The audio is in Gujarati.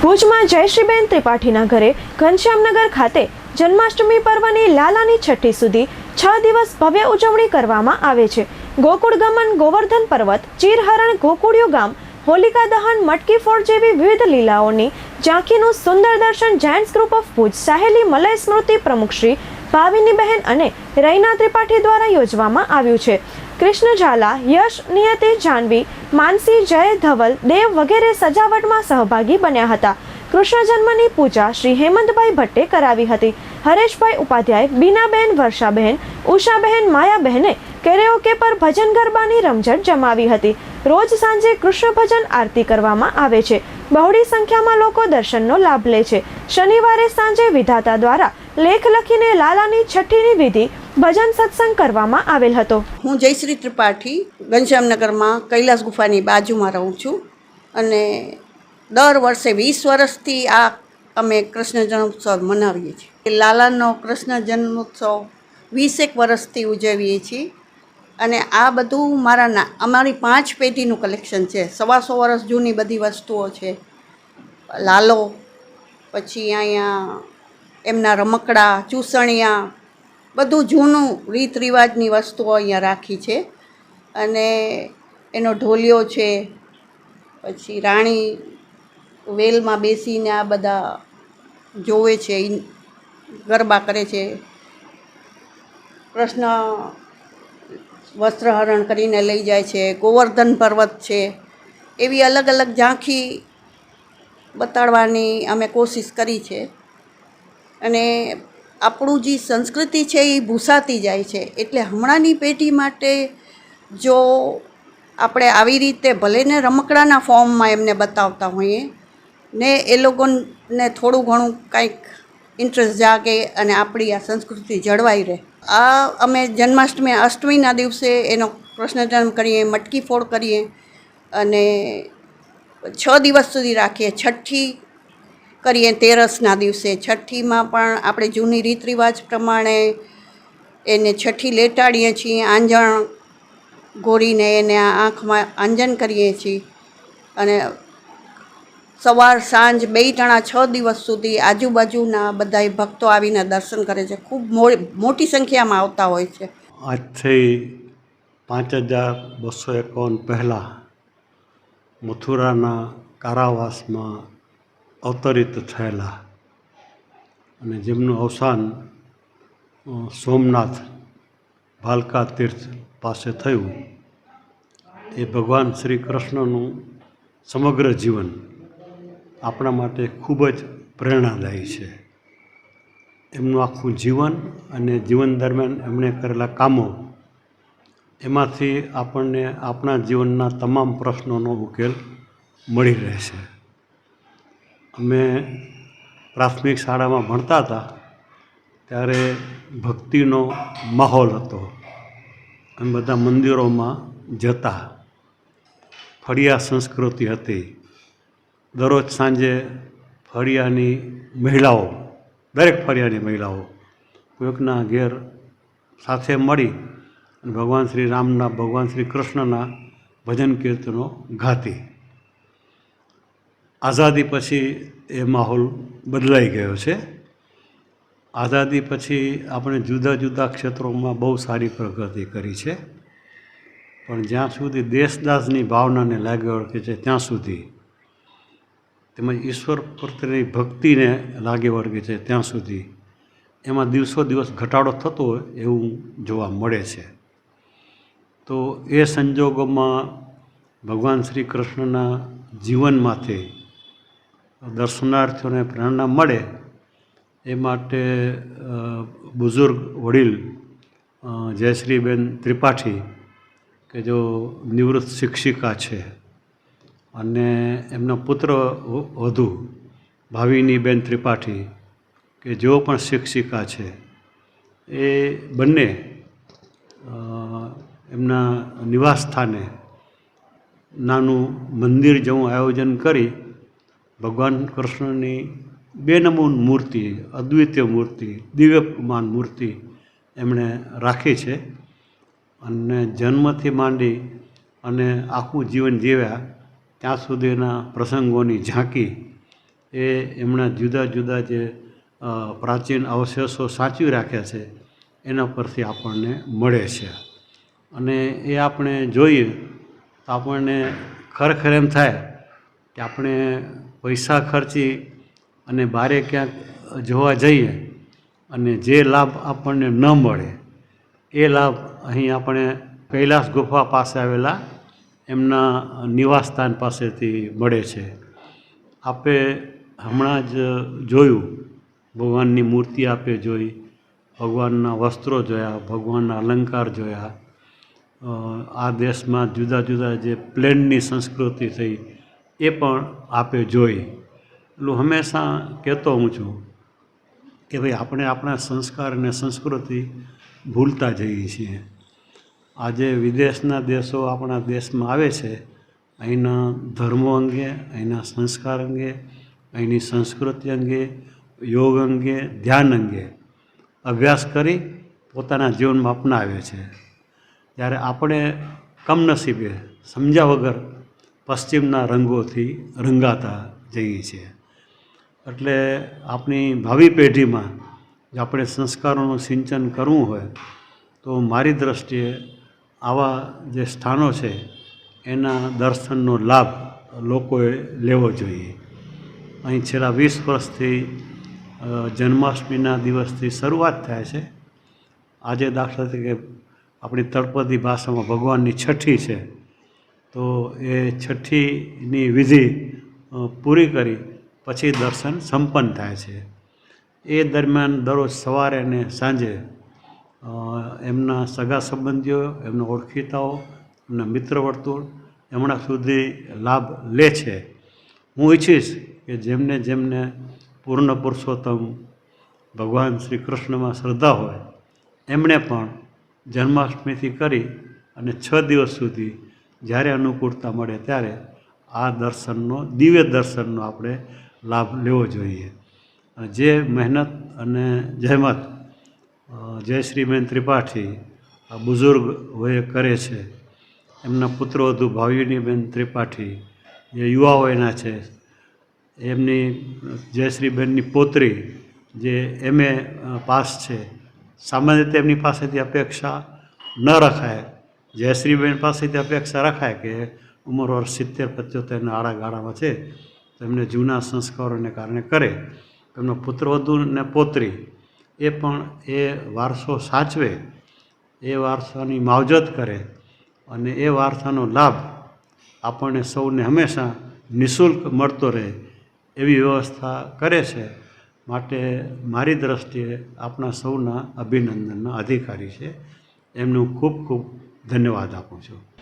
ભુજમાં જયશ્રીબેન ત્રિપાઠીના ઘરે ઘનશ્યામનગર ખાતે જન્માષ્ટમી પર્વની લાલાની છઠ્ઠી સુધી છ દિવસ ભવ્ય ઉજવણી કરવામાં આવે છે. ગોકુળ ગમન ગોવર્ધન પર્વત, ચીરહરણ ગોકુળિયું ગામ, હોલિકા દહન મટકી ફોડ જેવી વિવિધ લીલાઓની ઝાંખીનું સુંદર દર્શન giants group of Bhuj, Saheli મલય સ્મૃતિ પ્રમુખ શ્રી ભાવિનીબહેન અને રૈના ત્રિપાઠી દ્વારા યોજવામાં આવ્યું છે. કૃષ્ણ ઝાલા, યશ નિયતિ જાનવી, માનસી જય ધવલ, દેવ વગેરે સજાવટમાં સહભાગી બન્યા હતા. કૃષ્ણ જન્મની પૂજા શ્રી હેમંતભાઈ ભટ્ટે કરાવી હતી. હરેશભાઈ ઉપાધ્યાય બીનાબહેન વર્ષાબહેન ઉષાબહેન માયાબહેને કેરેઓકે પર ભજન ગરબાની રમઝટ જમાવી હતી. રોજ સાંજે કૃષ્ણ ભજન આરતી કરવામાં આવે છે. બહોળી સંખ્યામાં લોકો દર્શનનો લાભ લે છે. શનિવારે સાંજે વિધાતા દ્વારા લેખ લખીને લાલાની છઠ્ઠીની વિધિ ભજન સત્સંગ કરવામાં આવેલ હતો. હું જયશ્રી ત્રિપાઠી, ઘનશ્યામનગરમાં કૈલાસ ગુફાની બાજુમાં રહું છું અને દર વર્ષે વીસ વર્ષથી આ અમે કૃષ્ણ જન્મોત્સવ મનાવીએ છીએ. લાલાનો કૃષ્ણ જન્મોત્સવ વીસેક વર્ષથી ઉજવીએ છીએ અને આ બધું મારા ના, અમારી પાંચ પેઢીનું કલેક્શન છે. સવાસો વર્ષ જૂની બધી વસ્તુઓ છે. લાલો, પછી અહીંયા એમના રમકડા, ચૂસણિયા બધું જૂનું રીત રિવાજની વસ્તુઓ અહીંયા રાખી છે. અને એનો ઢોલિયો છે, પછી રાણી વેલમાં બેસીને આ બધા જોવે છે ગરબા કરે છે. કૃષ્ણ વસ્ત્રહરણ કરીને લઈ જાય છે, ગોવર્ધન પર્વત છે. એવી અલગ અલગ ઝાંખી બતાડવાની અમે કોશિશ કરી છે. અને આપણું જે સંસ્કૃતિ છે એ ભૂસાતી જાય છે. એટલે હમણાંની પેઢી માટે જો આપણે આવી રીતે ભલેને રમકડાના ફોર્મમાં એમને બતાવતા હોઈએ, ને એ લોકોને થોડું ઘણું કંઈક ઇન્ટરેસ્ટ જાગે અને આપણી આ સંસ્કૃતિ જળવાઈ રહે. આ અમે જન્માષ્ટમી, અષ્ટમીના દિવસે એનો કૃષ્ણ જન્મ કરીએ, મટકી ફોડ કરીએ અને છ દિવસ સુધી રાખીએ. છઠ્ઠી કરીએ તેરસના દિવસે. છઠ્ઠીમાં પણ આપણે જૂની રીત રિવાજ પ્રમાણે એને છઠ્ઠી લેટાડીએ છીએ, આંજણ ગોરીને એને આંખમાં આંજન કરીએ છીએ. અને સવાર, સાંજ બે ટણા છ દિવસ સુધી આજુબાજુના બધાય ભક્તો આવીને દર્શન કરે છે. ખૂબ મોટી સંખ્યામાં આવતા હોય છે. આજથી પાંચ હજાર બસો એકાવન પહેલાં મથુરાના કારાવાસમાં અવતરિત થયેલા અને જેમનું અવસાન સોમનાથ ભાલકા તીર્થ પાસે થયું, એ ભગવાન શ્રી કૃષ્ણનું સમગ્ર જીવન આપણા માટે ખૂબ જ પ્રેરણાદાયી છે. એમનું આખું જીવન અને જીવન દરમિયાન એમણે કરેલા કામો, એમાંથી આપણને આપણા જીવનના તમામ પ્રશ્નોનો ઉકેલ મળી રહેશે અમે પ્રાથમિક શાળામાં ભણતા હતા, ત્યારે ભક્તિનો માહોલ હતો. અમે બધા મંદિરોમાં જતા. ફળિયા સંસ્કૃતિ હતી. દરરોજ સાંજે ફળિયાની મહિલાઓ, દરેક ફળિયાની મહિલાઓ કોઈકના ઘેર સાથે મળી અને ભગવાન શ્રી રામના, ભગવાન શ્રી કૃષ્ણના ભજન કીર્તનો ગાતી. આઝાદી પછી એ માહોલ બદલાઈ ગયો છે. આઝાદી પછી આપણે જુદા જુદા ક્ષેત્રોમાં બહુ સારી પ્રગતિ કરી છે. પણ જ્યાં સુધી દેશદાસની ભાવનાને લાગે ઓળખે છે, ત્યાં સુધી તેમજ ઈશ્વર પ્રત્યેની ભક્તિને લાગે વળગે છે, ત્યાં સુધી એમાં દિવસો દિવસ ઘટાડો થતો હોય એવું જોવા મળે છે. તો એ સંજોગોમાં ભગવાન શ્રી કૃષ્ણના જીવનમાંથી દર્શનાર્થીઓને પ્રેરણા મળે એ માટે બુઝુર્ગ વડીલ જયશ્રીબેન ત્રિપાઠી કે જો નિવૃત્ત શિક્ષિકા છે અને એમનો પુત્ર વધુ, ભાવિનીબેન ત્રિપાઠી કે જેઓ પણ શિક્ષિકા છે, એ બંને એમના નિવાસ સ્થાને નાનું મંદિર જેવું આયોજન કરી ભગવાન કૃષ્ણની બે નમૂન મૂર્તિ, અદ્વિતીય મૂર્તિ દિવ્યમાન મૂર્તિ એમણે રાખી છે અને જન્મથી માંડી અને આખું જીવન જીવ્યા ત્યાં સુધીના પ્રસંગોની ઝાંકી એ એમના જુદા જુદા જે પ્રાચીન અવશેષો સાચવી રાખ્યા છે એના પરથી આપણને મળે છે. અને એ આપણે જોઈએ તો આપણને ખરેખર એમ થાય કે આપણે પૈસા ખર્ચી અને બારે ક્યાંક જોવા જઈએ અને જે લાભ આપણને ન મળે, એ લાભ અહીં આપણે કૈલાસ ગુફા પાસે આવેલા એમના નિવાસસ્થાન પાસેથી મળે છે. આપે હમણાં જ જોયું, ભગવાનની મૂર્તિ આપે જોઈ, ભગવાનના વસ્ત્રો જોયા, ભગવાનના અલંકાર જોયા. આ દેશમાં જુદા જુદા જે પ્લેનની સંસ્કૃતિ થઈ એ પણ આપે જોઈ. એટલું હંમેશા કહેતો હું છું કે ભાઈ આપણે આપણા સંસ્કાર અને સંસ્કૃતિ ભૂલતા જઈએ છીએ. આજે વિદેશના દેશો આપણા દેશમાં આવે છે, અહીંના ધર્મો અંગે, અહીંના સંસ્કાર અંગે, અહીંની સંસ્કૃતિ અંગે, યોગ અંગે, ધ્યાન અંગે અભ્યાસ કરી પોતાના જીવનમાં અપનાવે છે. ત્યારે આપણે કમનસીબે સમજ્યા વગર પશ્ચિમના રંગોથી રંગાતા જઈએ છીએ. એટલે આપણી ભાવિ પેઢીમાં જો આપણે સંસ્કારોનું સિંચન કરવું હોય, તો મારી દ્રષ્ટિએ આવા જે સ્થાનો છે, એના દર્શનનો લાભ લોકોએ લેવો જોઈએ. અહીં છેલ્લા વીસ વર્ષથી જન્માષ્ટમીના દિવસથી શરૂઆત થાય છે. આજે દાખલા તરીકે આપણી તળપદી ભાષામાં ભગવાનની છઠ્ઠી છે. તો એ છઠ્ઠીની વિધિ પૂરી કરી, પછી દર્શન સંપન્ન થાય છે. એ દરમિયાન દરરોજ સવારે અને સાંજે એમના સગા સંબંધીઓ, એમના ઓળખીતાઓ, એમના મિત્ર વર્તુળ એમણા સુધી લાભ લે છે. હું ઈચ્છીશ કે જેમને જેમને પૂર્ણ પુરુષોત્તમ ભગવાન શ્રી કૃષ્ણમાં શ્રદ્ધા હોય, એમણે પણ જન્માષ્ટમીથી કરી અને છ દિવસ સુધી જ્યારે અનુકૂળતા મળે ત્યારે આ દર્શનનો, દિવ્ય દર્શનનો આપણે લાભ લેવો જોઈએ. જે મહેનત અને જહેમત જય જયશ્રીબેન ત્રિપાઠી આ બુઝુર્ગ હોય કરે છે, એમના પુત્રો પુત્રવધુ ભાવિનીબેન ત્રિપાઠી, જે યુવા વયના છે, એમની જયશ્રીબેનની પોતરી, જે એમએ પાસ છે, સામાન્ય રીતે એમની પાસેથી અપેક્ષા ન રખાય. જયશ્રીબેન પાસેથી અપેક્ષા રખાય કે ઉંમર વર્ષ સિત્તેર પંચોતેરના આડાગાળામાં છે, તેમને જૂના સંસ્કારોને કારણે કરે. તેમનો પુત્રવધુ ને પોતરી, એ પણ એ વારસો સાચવે, એ વારસાની માવજત કરે અને એ વારસાનો લાભ આપણને સૌને હંમેશા નિઃશુલ્ક મળતો રહે એવી વ્યવસ્થા કરે છે. માટે મારી દ્રષ્ટિએ આપણા સૌના અભિનંદનના અધિકારી છે. એમનું ખૂબ ખૂબ ધન્યવાદ આપું છું.